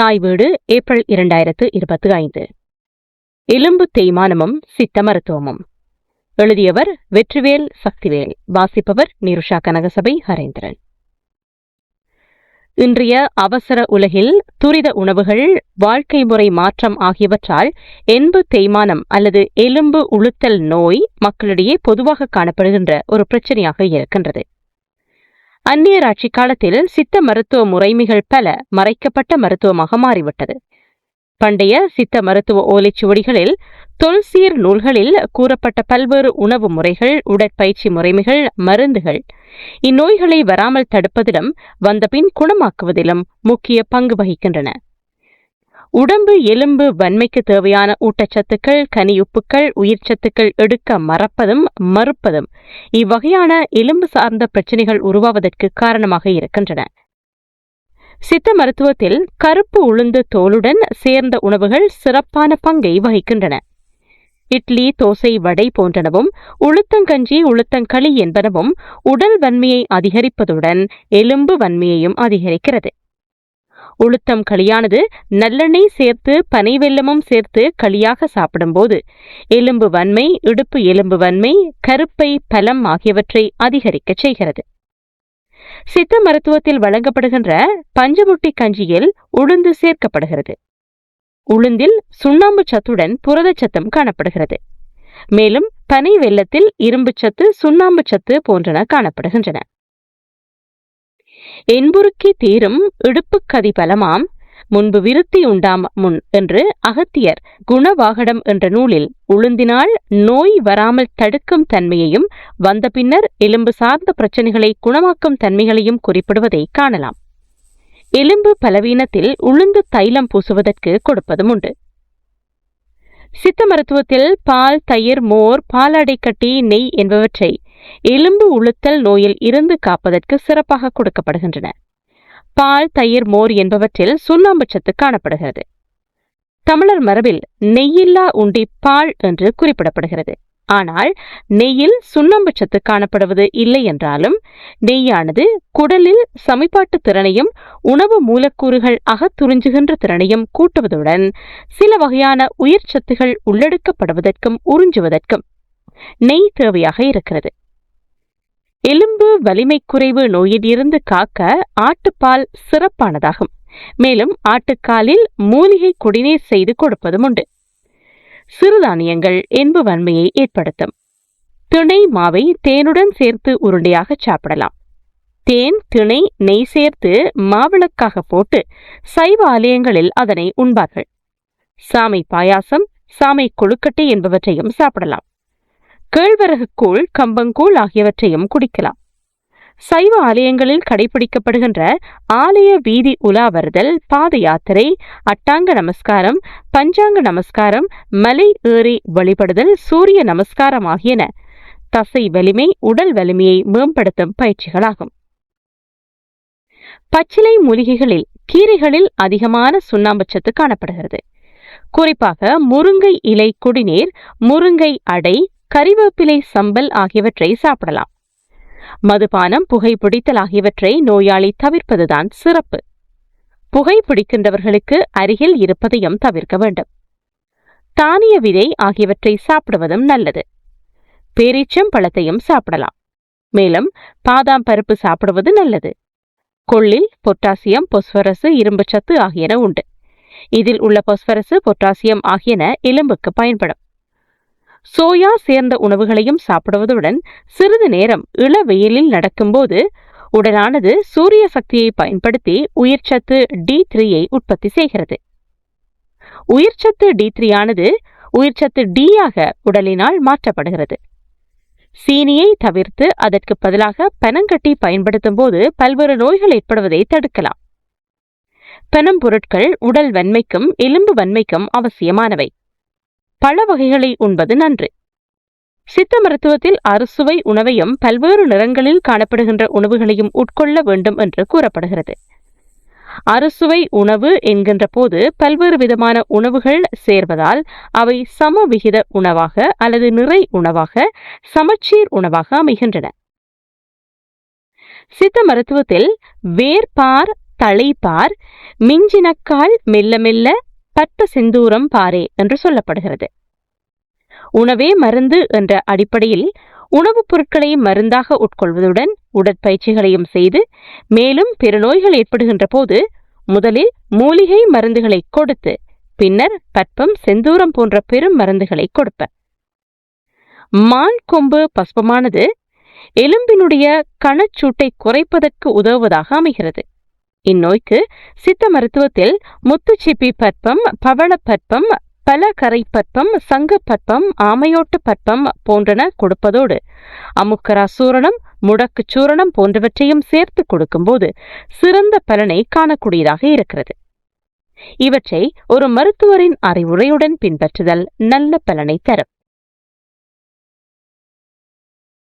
தாய் வீடு ஏப்ரல் இரண்டாயிரத்து இருபத்தி ஐந்து. எலும்பு தேய்மானமும் சித்த மருத்துவமும். எழுதியவர் வெற்றிவேல் சக்திவேல். வாசிப்பவர் நிருஷா கனகசபை ஹரேந்திரன். இன்றைய அவசர உலகில் துரித உணவுகள் வாழ்க்கை முறை மாற்றம் ஆகியவற்றால் எண்பு தேய்மானம் அல்லது எலும்பு உளுத்தல் நோய் மக்களிடையே பொதுவாக காணப்படுகின்ற ஒரு பிரச்சனையாக இருக்கின்றது. அந்நியராட்சி காலத்தில் சித்த மருத்துவ முறைமைகள் பல மறைக்கப்பட்ட மருத்துவமாக மாறிவிட்டது. பண்டைய சித்த மருத்துவ ஓலைச்சுவடிகளில் தொல்சீர் நூல்களில் கூறப்பட்ட பல்வேறு உணவு முறைகள் உடற்பயிற்சி முறைமைகள் மருந்துகள். இந்நோய்களை வராமல் தடுப்பதிலும் வந்தபின் குணமாக்குவதிலும் முக்கிய பங்கு வகிக்கின்றன. உடம்பு எலும்பு வன்மைக்கு தேவையான ஊட்டச்சத்துக்கள் கனியுப்புக்கள் உயிர்ச்சத்துக்கள் எடுக்க மறப்பதும் மறுப்பதும். இவ்வகையான எலும்பு சார்ந்த பிரச்சனைகள் உருவாவதற்கு காரணமாக இருக்கின்றன. சித்த மருத்துவத்தில் கருப்பு உளுந்து தோலுடன் சேர்ந்த உணவுகள் சிறப்பான பங்கை வகிக்கின்றன. இட்லி தோசை வடை போன்றனவும் உளுத்தங்கஞ்சி உளுத்தங்களி என்பனவும் உடல் வன்மையை அதிகரிப்பதுடன் எலும்பு வன்மையையும் அதிகரிக்கிறது. உளுத்தம் களியானது நல்லெண்ணெய் சேர்த்து பனை வெல்லமும் சேர்த்து களியாக சாப்பிடும்போது எலும்பு வன்மை இடுப்பு எலும்பு வன்மை கருப்பை பலம் ஆகியவற்றை அதிகரிக்கச் செய்கிறது. சித்த மருத்துவத்தில் வழங்கப்படுகின்ற பஞ்சமுட்டி கஞ்சியில் உளுந்து சேர்க்கப்படுகிறது. உளுந்தில் சுண்ணாம்பு சத்துடன் புரதச்சத்தும் காணப்படுகிறது. மேலும் பனை வெள்ளத்தில் இரும்பு சத்து சுண்ணாம்பு சத்து போன்றன காணப்படுகின்றன. என்புருக்கி தீரும் இடுப்புக்கதி பலமாம். முன்பு விருத்தி உண்டாம் முன் என்று அகத்தியர் குணவாகடம் என்ற நூலில் உளுந்தினால் நோய் வராமல் தடுக்கும் தன்மையையும் வந்த பின்னர் எலும்பு சார்ந்த பிரச்சனைகளை குணமாக்கும் தன்மைகளையும் குறிப்பிடுவதை காணலாம். எலும்பு பலவீனத்தில் உளுந்து தைலம் பூசுவதற்கு கொடுப்பதும் உண்டு. சித்த மருத்துவத்தில் பால் தயிர் மோர் பாலாடைக்கட்டி நெய் என்பவற்றை எலும்பு உளுத்தல் நோயில் இருந்து காப்பதற்கு சிறப்பாக கொடுக்கப்படுகின்றன. பால் தயிர் மோர் என்பவற்றில் சுண்ணாம்பு சத்து காணப்படுகிறது. தமிழர் மரபில் நெய்யில்லா உண்டி பால் என்று குறிப்பிடப்படுகிறது. ஆனால் நெய்யில் சுண்ணாம்பு சத்து காணப்படுவது இல்லை என்றாலும் நெய்யானது குடலில் சமிப்பாட்டு திறனையும் உணவு மூலக்கூறுகள் அகத்துறிஞ்சுகின்ற திறனையும் கூட்டுவதுடன் சில வகையான உயிர் சத்துகள் உள்ளெடுக்கப்படுவதற்கும் உறிஞ்சுவதற்கும் நெய் தேவையாக இருக்கிறது. எலும்பு வலிமை குறைவு நோயிலிருந்து காக்க ஆட்டுப்பால் சிறப்பானதாகும். மேலும் ஆட்டுக்காலில் மூலிகை குடிநீர் செய்து கொடுப்பதும் உண்டு. சிறுதானியங்கள் என்பு வன்மையை ஏற்படுத்தும். திணை மாவை தேனுடன் சேர்த்து உருண்டையாக சாப்பிடலாம். தேன் திணை நெய் சேர்த்து மாவிளக்காக போட்டு சைவ ஆலயங்களில் அதனை உண்பார்கள். சாமை பாயாசம் சாமை கொழுக்கட்டை என்பவற்றையும் சாப்பிடலாம். கேழ்வரகு கூழ் கம்பங்கூழ் ஆகியவற்றையும் குடிக்கலாம். சைவ ஆலயங்களில் கடைபிடிக்கப்படுகின்ற ஆலய வீதி உலா வருதல் பாத யாத்திரை அட்டாங்க நமஸ்காரம் பஞ்சாங்க நமஸ்காரம் மலை ஏறி வழிபடுதல் சூரிய நமஸ்காரம் ஆகியன தசை வலிமை உடல் வலிமையை மேம்படுத்தும் பயிற்சிகளாகும். பச்சிலை மூலிகைகளில் கீரைகளில் அதிகமான சுண்ணாம்புச்சத்து காணப்படுகிறது. குறிப்பாக முருங்கை இலை குடிநீர் முருங்கை அடை கறிவேப்பிலை சம்பல் ஆகியவற்றை சாப்பிடலாம். மதுபானம் புகைப்பிடித்தல் ஆகியவற்றை நோயாளி தவிர்ப்பதுதான் சிறப்பு. புகைப்பிடிக்கின்றவர்களுக்கு அருகில் இருப்பதையும் தவிர்க்க வேண்டும். தானிய விதை ஆகியவற்றை சாப்பிடுவதும் நல்லது. பேரீச்சம் பழத்தையும் சாப்பிடலாம். மேலும் பாதாம் பருப்பு சாப்பிடுவது நல்லது. கொள்ளில் பொட்டாசியம் பொஸ்பரசு இரும்புச்சத்து ஆகியன உண்டு. இதில் உள்ள பொஸ்பரசு பொட்டாசியம் ஆகியன எலும்புக்கு பயன்படும். சோயா சேர்ந்த உணவுகளையும் சாப்பிடுவதுடன் சிறிது நேரம் இள வெயிலில் நடக்கும்போது உடலானது சூரிய சக்தியை பயன்படுத்தி உயிர்ச்சத்து டி த்ரீயை உற்பத்தி செய்கிறது. உயிர்ச்சத்து டி த்ரீயானது உயிர்ச்சத்து டி உடலினால் மாற்றப்படுகிறது. சீனியை தவிர்த்து அதற்கு பதிலாக பனங்கட்டி பயன்படுத்தும் போது பல்வேறு நோய்கள் ஏற்படுவதை தடுக்கலாம். பெனம் பொருட்கள் உடல் வன்மைக்கும் எலும்பு வன்மைக்கும் அவசியமானவை. பழ வகைகளை உண்பது நன்று. சித்த மருத்துவத்தில் அறுசுவை உணவையும் பல்வேறு நிறங்களில் காணப்படுகின்ற உணவுகளையும் உட்கொள்ள வேண்டும் என்று கூறப்படுகிறது. அறுசுவை உணவு என்கின்ற போது பல்வேறு விதமான உணவுகள் சேர்வதால் அவை சம விகித உணவாக அல்லது நிறை உணவாக சமச்சீர் உணவாக அமைகின்றன. சித்த மருத்துவத்தில் வேர்பார் தலைப்பார் மிஞ்சினக்கால் மெல்ல மெல்ல பற்ப செந்தூரம் பாரே என்று சொல்லப்படுகிறது. உணவே மருந்து என்ற அடிப்படையில் உணவுப் பொருட்களை மருந்தாக உட்கொள்வதுடன் உடற்பயிற்சிகளையும் செய்து மேலும் பிற நோய்கள் ஏற்படுகின்ற போது முதலில் மூலிகை மருந்துகளை கொடுத்து பின்னர் பற்பம் செந்தூரம் போன்ற பெரும் மருந்துகளை கொடுப்பர் மான் கொம்பு பஸ்பமானது எலும்பினுடைய கணச்சூட்டை குறைப்பதற்கு உதவுவதாக அமைகிறது. இந்நோய்க்கு சித்த மருத்துவத்தில் முத்துச்சிப்பி பற்பம் பவளப்பற்பம் பல கரை பற்பம் சங்க பற்பம் ஆமையோட்டு பற்பம் போன்றன கொடுப்பதோடு அமுக்கரா சூரணம் முடக்கு சூரணம் போன்றவற்றையும் சேர்த்து கொடுக்கும்போது சிறந்த பலனை காணக்கூடியதாக இருக்கிறது. இவற்றை ஒரு மருத்துவரின் அறிவுரையுடன் பின்பற்றுதல் நல்ல பலனை தரும்.